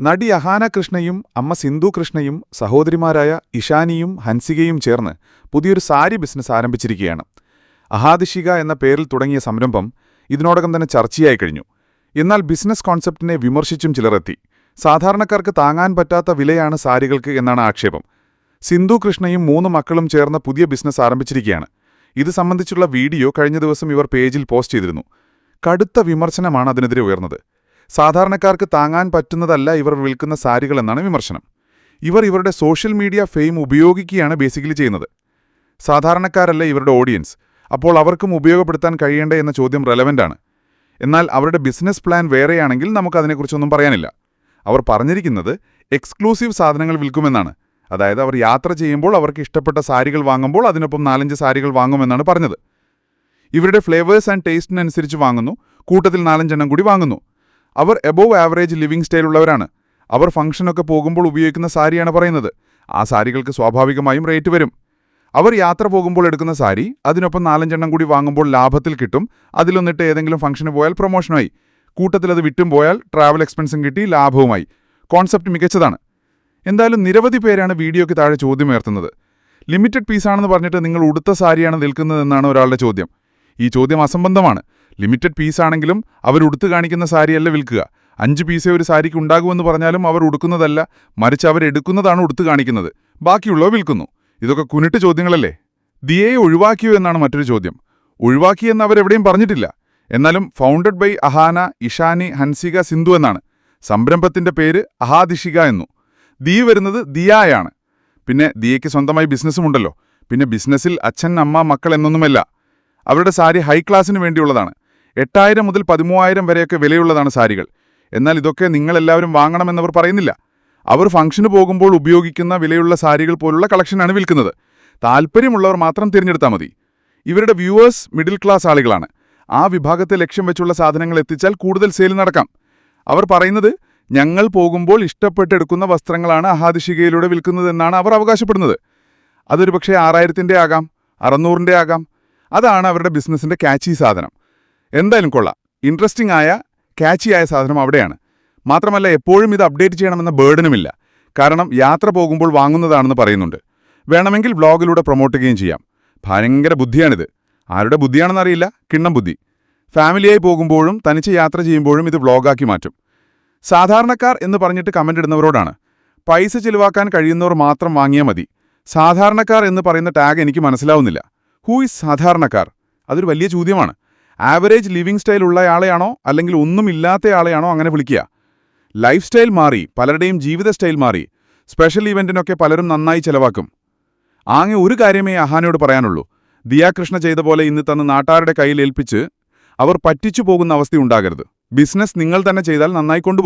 നടി അഹാന കൃഷ്ണയും അമ്മ സിന്ധു കൃഷ്ണയും സഹോദരിമാരായ ഇഷാനിയും ഹൻസികയും ചേർന്ന് പുതിയൊരു സാരി ബിസിനസ് ആരംഭിച്ചിരിക്കുകയാണ്. അഹാദിഷിക എന്ന പേരിൽ തുടങ്ങിയ സംരംഭം ഇതിനോടകം തന്നെ ചർച്ചയായി കഴിഞ്ഞു. എന്നാൽ ബിസിനസ് കോൺസെപ്റ്റിനെ വിമർശിച്ചും ചിലരെത്തി. സാധാരണക്കാർക്ക് താങ്ങാൻ പറ്റാത്ത വിലയാണ് സാരികൾക്ക് എന്നാണ് ആക്ഷേപം. സിന്ധു കൃഷ്ണയും മൂന്ന് മക്കളും ചേർന്ന പുതിയ ബിസിനസ് ആരംഭിച്ചിരിക്കുകയാണ്. ഇത് സംബന്ധിച്ചുള്ള വീഡിയോ കഴിഞ്ഞ ദിവസം ഇവർ പേജിൽ പോസ്റ്റ് ചെയ്തിരുന്നു. കടുത്ത വിമർശനമാണ് അതിനെതിരെ ഉയർന്നത്. സാധാരണക്കാർക്ക് താങ്ങാൻ പറ്റുന്നതല്ല ഇവർ വിൽക്കുന്ന സാരികളെന്നാണ് വിമർശനം. ഇവർ ഇവരുടെ സോഷ്യൽ മീഡിയ ഫെയിം ഉപയോഗിക്കുകയാണ് ബേസിക്കലി ചെയ്യുന്നത്. സാധാരണക്കാരല്ല ഇവരുടെ ഓഡിയൻസ്. അപ്പോൾ അവർക്കും ഉപയോഗപ്പെടുത്താൻ കഴിയേണ്ട എന്ന ചോദ്യം റെലവന്റാണ് എന്നാൽ അവരുടെ ബിസിനസ് പ്ലാൻ വേറെയാണെങ്കിൽ നമുക്കതിനെക്കുറിച്ചൊന്നും പറയാനില്ല. അവർ പറഞ്ഞിരിക്കുന്നത് എക്സ്ക്ലൂസീവ് സാധനങ്ങൾ വിൽക്കുമെന്നാണ്. അതായത് അവർ യാത്ര ചെയ്യുമ്പോൾ അവർക്ക് ഇഷ്ടപ്പെട്ട സാരികൾ വാങ്ങുമ്പോൾ അതിനൊപ്പം നാലഞ്ച് സാരികൾ വാങ്ങുമെന്നാണ് പറഞ്ഞത്. ഇവരുടെ ഫ്ലേവേഴ്സ് ആൻഡ് ടേസ്റ്റിനനുസരിച്ച് വാങ്ങുന്നു. കൂട്ടത്തിൽ നാലഞ്ചെണ്ണം കൂടി വാങ്ങുന്നു. അവർ എബോവ് ആവറേജ് ലിവിംഗ് സ്റ്റൈലുള്ളവരാണ് അവർ ഫംഗ്ഷനൊക്കെ പോകുമ്പോൾ ഉപയോഗിക്കുന്ന സാരിയാണ് പറയുന്നത്. ആ സാരികൾക്ക് സ്വാഭാവികമായും റേറ്റ് വരും. അവർ യാത്ര പോകുമ്പോൾ എടുക്കുന്ന സാരി അതിനൊപ്പം നാലഞ്ചെണ്ണം കൂടി വാങ്ങുമ്പോൾ ലാഭത്തിൽ കിട്ടും. അതിലൊന്നിട്ട് ഏതെങ്കിലും ഫംഗ്ഷന് പോയാൽ പ്രൊമോഷനായി കൂട്ടത്തിൽ അത് വിറ്റും പോയാൽ ട്രാവൽ എക്സ്പെൻസും കിട്ടി ലാഭവുമായി. കോൺസെപ്റ്റ് മികച്ചതാണ്. എന്തായാലും നിരവധി പേരാണ് വീഡിയോയ്ക്ക് താഴെ ചോദ്യമുയർത്തുന്നത് ലിമിറ്റഡ് പീസാണെന്ന് പറഞ്ഞിട്ട് നിങ്ങൾ ഉടുത്ത സാരിയാണ് നിൽക്കുന്നതെന്നാണ് ഒരാളുടെ ചോദ്യം. ഈ ചോദ്യം അസംബന്ധമാണ്. ലിമിറ്റഡ് പീസാണെങ്കിലും അവർ ഉടുത്തു കാണിക്കുന്ന സാരിയല്ല വിൽക്കുക. അഞ്ച് പീസേ ഒരു സാരിക്ക് ഉണ്ടാകുമെന്ന് പറഞ്ഞാലും അവർ ഉടുക്കുന്നതല്ല മറിച്ച് അവരെടുക്കുന്നതാണ് ഉടുത്തു കാണിക്കുന്നത്. ബാക്കിയുള്ളവ വിൽക്കുന്നു. ഇതൊക്കെ കുനിട്ട് ചോദ്യങ്ങളല്ലേ? ദിയയെ ഒഴിവാക്കിയോ എന്നാണ് മറ്റൊരു ചോദ്യം. ഒഴിവാക്കിയെന്ന് അവരെവിടെയും പറഞ്ഞിട്ടില്ല. എന്നാലും ഫൗണ്ടഡ് ബൈ അഹാന ഇഷാനി ഹൻസിക സിന്ധു എന്നാണ്. സംരംഭത്തിന്റെ പേര് അഹാദിഷിക എന്നു. ദീ വരുന്നത് ദിയായാണ്. പിന്നെ ദിയയ്ക്ക് സ്വന്തമായി ബിസിനസ്സുമുണ്ടല്ലോ പിന്നെ ബിസിനസ്സിൽ അച്ഛൻ അമ്മ മക്കൾ എന്നൊന്നുമല്ല. അവരുടെ സാരി ഹൈ ക്ലാസ്സിന് വേണ്ടിയുള്ളതാണ്. എട്ടായിരം മുതൽ പതിമൂവായിരം വരെയൊക്കെ വിലയുള്ളതാണ് സാരികൾ. എന്നാൽ ഇതൊക്കെ നിങ്ങളെല്ലാവരും വാങ്ങണമെന്നവർ പറയുന്നില്ല. അവർ ഫംഗ്ഷന് പോകുമ്പോൾ ഉപയോഗിക്കുന്ന വിലയുള്ള സാരികൾ പോലുള്ള കളക്ഷനാണ് വിൽക്കുന്നത്. താൽപ്പര്യമുള്ളവർ മാത്രം തിരഞ്ഞെടുത്താൽ മതി. ഇവരുടെ വ്യൂവേഴ്സ് മിഡിൽ ക്ലാസ് ആളുകളാണ്. ആ വിഭാഗത്തെ ലക്ഷ്യം വെച്ചുള്ള സാധനങ്ങൾ എത്തിച്ചാൽ കൂടുതൽ സെയിൽ നടക്കാം. അവർ പറയുന്നത് ഞങ്ങൾ പോകുമ്പോൾ ഇഷ്ടപ്പെട്ടെടുക്കുന്ന വസ്ത്രങ്ങളാണ് അഹാദിശികയിലൂടെ വിൽക്കുന്നതെന്നാണ് അവർ അവകാശപ്പെടുന്നത്. അതൊരു പക്ഷേ ആറായിരത്തിന്റെ ആകാം അറുന്നൂറിന്റെ ആകാം. അതാണ് അവരുടെ ബിസിനസ്സിന്റെ കാച്ചി സാധനം. എന്തായാലും കൊള്ളാം. ഇൻട്രസ്റ്റിംഗ് ആയ കാച്ചി ആയ സാധനം അവിടെയാണ്. മാത്രമല്ല എപ്പോഴും ഇത് അപ്ഡേറ്റ് ചെയ്യണമെന്ന ബേർഡനുമില്ല കാരണം യാത്ര പോകുമ്പോൾ വാങ്ങുന്നതാണെന്ന് പറയുന്നുണ്ട്. വേണമെങ്കിൽ വ്ളോഗിലൂടെ പ്രൊമോട്ട് ചെയ്യുകയും ചെയ്യാം. ഭയങ്കര ബുദ്ധിയാണിത്. ആരുടെ ബുദ്ധിയാണെന്നറിയില്ല കിണ്ണം ബുദ്ധി. ഫാമിലിയായി പോകുമ്പോഴും തനിച്ച് യാത്ര ചെയ്യുമ്പോഴും ഇത് വ്ളോഗാക്കി മാറ്റും. സാധാരണക്കാർ എന്ന് പറഞ്ഞിട്ട് കമന്റ് ഇടുന്നവരോടാണ്. പൈസ ചിലവാക്കാൻ കഴിയുന്നവർ മാത്രം വാങ്ങിയാൽ മതി. സാധാരണക്കാർ എന്ന് പറയുന്ന ടാഗ് എനിക്ക് മനസ്സിലാവുന്നില്ല. ഹൂ ഇസ് സാധാരണക്കാർ? അതൊരു വലിയ ചോദ്യമാണ്. ആവറേജ് ലിവിംഗ് സ്റ്റൈൽ ഉള്ളയാളെയാണോ അല്ലെങ്കിൽ ഒന്നുമില്ലാത്തയാളെയാണോ അങ്ങനെ വിളിക്കുക. ലൈഫ് സ്റ്റൈൽ മാറി പലരുടെയും ജീവിത സ്റ്റൈൽ മാറി. സ്പെഷ്യൽ ഇവന്റിനൊക്കെ പലരും നന്നായി ചിലവാക്കും. ആകെ ഒരു കാര്യമേ അഹാനോട് പറയാനുള്ളൂ. ദിയാകൃഷ്ണ ചെയ്ത പോലെ ഇന്ന് തന്ന് നാട്ടാരുടെ കയ്യിൽ ഏൽപ്പിച്ച് അവർ പറ്റിച്ചു പോകുന്ന അവസ്ഥയുണ്ടാകരുത് ബിസിനസ് നിങ്ങൾ തന്നെ ചെയ്താൽ നന്നായി കൊണ്ടുപോകും.